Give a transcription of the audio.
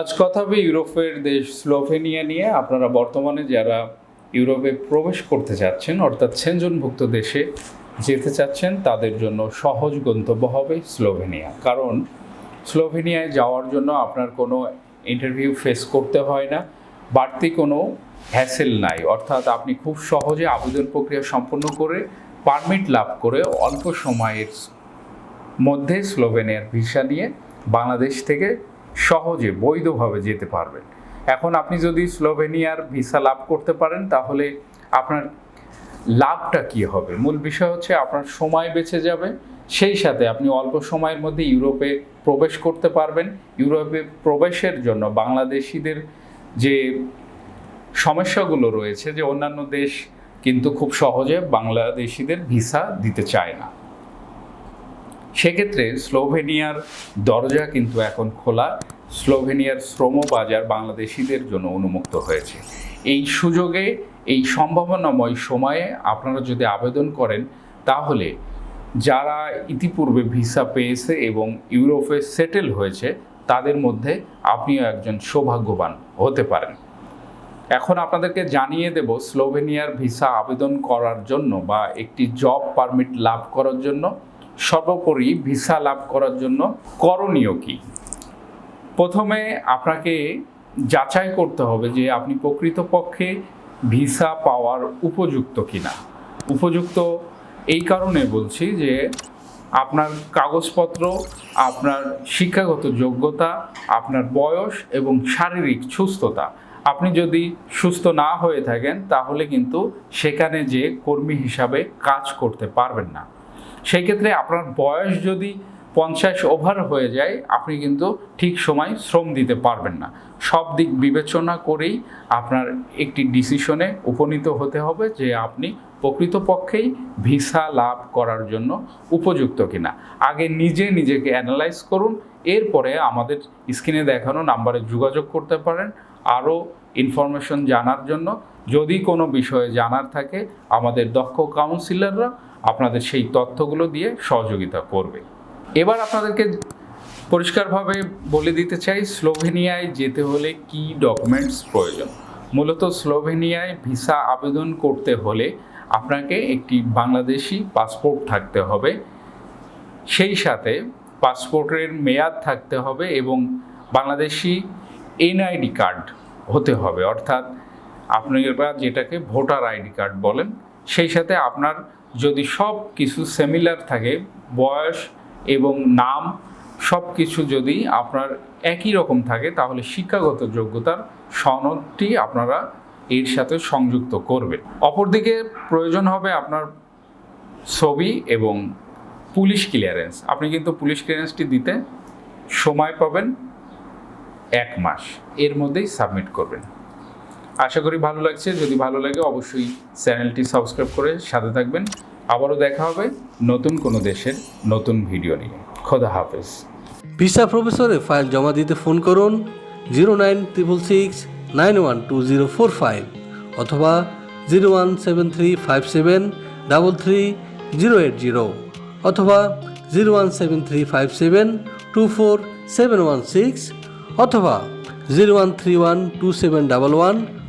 আজ কথা হবে ইউরোপের দেশ স্লোভেনিয়া নিয়ে। আপনারা বর্তমানে যারা ইউরোপে প্রবেশ করতে চাচ্ছেন অর্থাৎ সেনজনভুক্ত দেশে যেতে চাচ্ছেন, তাদের জন্য সহজ গন্তব্য হবে স্লোভেনিয়া। কারণ স্লোভেনিয়ায় যাওয়ার জন্য আপনার কোনো ইন্টারভিউ ফেস করতে হয় না, বাড়তি কোনো হ্যাসেল নাই। অর্থাৎ আপনি খুব সহজে আবেদন প্রক্রিয়া সম্পন্ন করে পারমিট লাভ করে অল্প সময়ের মধ্যে স্লোভেনিয়ার ভিসা নিয়ে বাংলাদেশ থেকে সহজে, বৈধভাবে যেতে পারবেন। এখন আপনি যদি স্লোভেনিয়ার ভিসা লাভ করতে পারেন, তাহলে আপনার লাভটা কি হবে? মূল বিষয় হচ্ছে আপনার সময় বেঁচে যাবে। সেই সাথে আপনি অল্প সময়ের মধ্যে ইউরোপে প্রবেশ করতে পারবেন। ইউরোপে প্রবেশের জন্য বাংলাদেশিদের যে সমস্যাগুলো রয়েছে, যে অন্যান্য দেশ কিন্তু খুব সহজে বাংলাদেশিদের ভিসা দিতে চায় না। সেক্ষেত্রে স্লোভেনিয়ার দরজা কিন্তু এখন খোলা। স্লোভেনিয়ার শ্রম বাজার বাংলাদেশিদের জন্য উন্মুক্ত হয়েছে। এই সুযোগে, এই সম্ভাবনাময় সময়ে আপনারা যদি আবেদন করেন, তাহলে যারা ইতিপূর্বে ভিসা পেয়েছে এবং ইউরোপে সেটেল হয়েছে, তাদের মধ্যে আপনিও একজন সৌভাগ্যবান হতে পারেন। এখন আপনাদেরকে জানিয়ে দেব, স্লোভেনিয়ার ভিসা আবেদন করার জন্য বা একটি জব পারমিট লাভ করার জন্য সর্বোপরি ভিসা লাভ করার জন্য করণীয় কি? প্রথমে আপনাকে যাচাই করতে হবে যে আপনি প্রকৃতপক্ষে ভিসা পাওয়ার উপযুক্ত কিনা। উপযুক্ত এই কারণে বলছি যে আপনার কাগজপত্র, আপনার শিক্ষাগত যোগ্যতা, আপনার বয়স এবং শারীরিক সুস্থতা। আপনি যদি সুস্থ না হয়ে থাকেন তাহলে কিন্তু সেখানে যে কর্মী হিসাবে কাজ করতে পারবেন না। সেই ক্ষেত্রে আপনার বয়স যদি পঞ্চাশ ওভার হয়ে যায়, আপনি কিন্তু ঠিক সময় শ্রম দিতে পারবেন না। সব দিক বিবেচনা করেই আপনার একটি ডিসিশনে উপনীত হতে হবে যে আপনি প্রকৃতপক্ষেই ভিসা লাভ করার জন্য উপযুক্ত কিনা। আগে নিজে নিজেকে অ্যানালাইজ করুন, এরপরে আমাদের স্ক্রিনে দেখানো নাম্বারে যোগাযোগ করতে পারেন। আরও ইনফরমেশন জানার জন্য যদি কোনো বিষয়ে জানার থাকে, আমাদের দক্ষ কাউন্সিলররা আপনাদের সেই তথ্যগুলো দিয়ে সহযোগিতা করবে। এবার আপনাদেরকে পরিষ্কারভাবে বলে দিতে চাই, স্লোভেনিয়ায় যেতে হলে কি ডকুমেন্টস প্রয়োজন? মূলত স্লোভেনিয়ায় ভিসা আবেদন করতে হলে আপনাকে একটি বাংলাদেশি পাসপোর্ট থাকতে হবে। সেই সাথে পাসপোর্টের মেয়াদ থাকতে হবে এবং বাংলাদেশি এনআইডি কার্ড হতে হবে। অর্থাৎ আপনারা যেটাকে ভোটার আইডি কার্ড বলেন, সেই সাথে আপনার যদি সব কিছু সেমিলার থাকে, বয়স এবং নাম, সব কিছু যদি আপনার একই রকম থাকে, তাহলে শিক্ষাগত যোগ্যতার সনদটি আপনারা এর সাথে সংযুক্ত করবেন। অপরদিকে প্রয়োজন হবে আপনার ছবি এবং পুলিশ ক্লিয়ারেন্স আপনি কিন্তু পুলিশ ক্লিয়ারেন্সটি দিতে সময় পাবেন এক মাস। এর মধ্যেই সাবমিট করবেন। আশা করি ভালো লাগছে। যদি ভালো লাগে অবশ্যই চ্যানেলটি সাবস্ক্রাইব করে সাথে থাকবেন। আবারও দেখা হবে নতুন কোনো দেশের নতুন ভিডিও নিয়ে। খোদা হাফেজ। ভিসা প্রফেসরে ফাইল জমা দিতে ফোন করুন zero nine triple six nine one two zero four five অথবা zero one seven three five seven double three zero eight zero অথবা zero one seven three five seven two four seven one six অথবা zero one three one two seven double one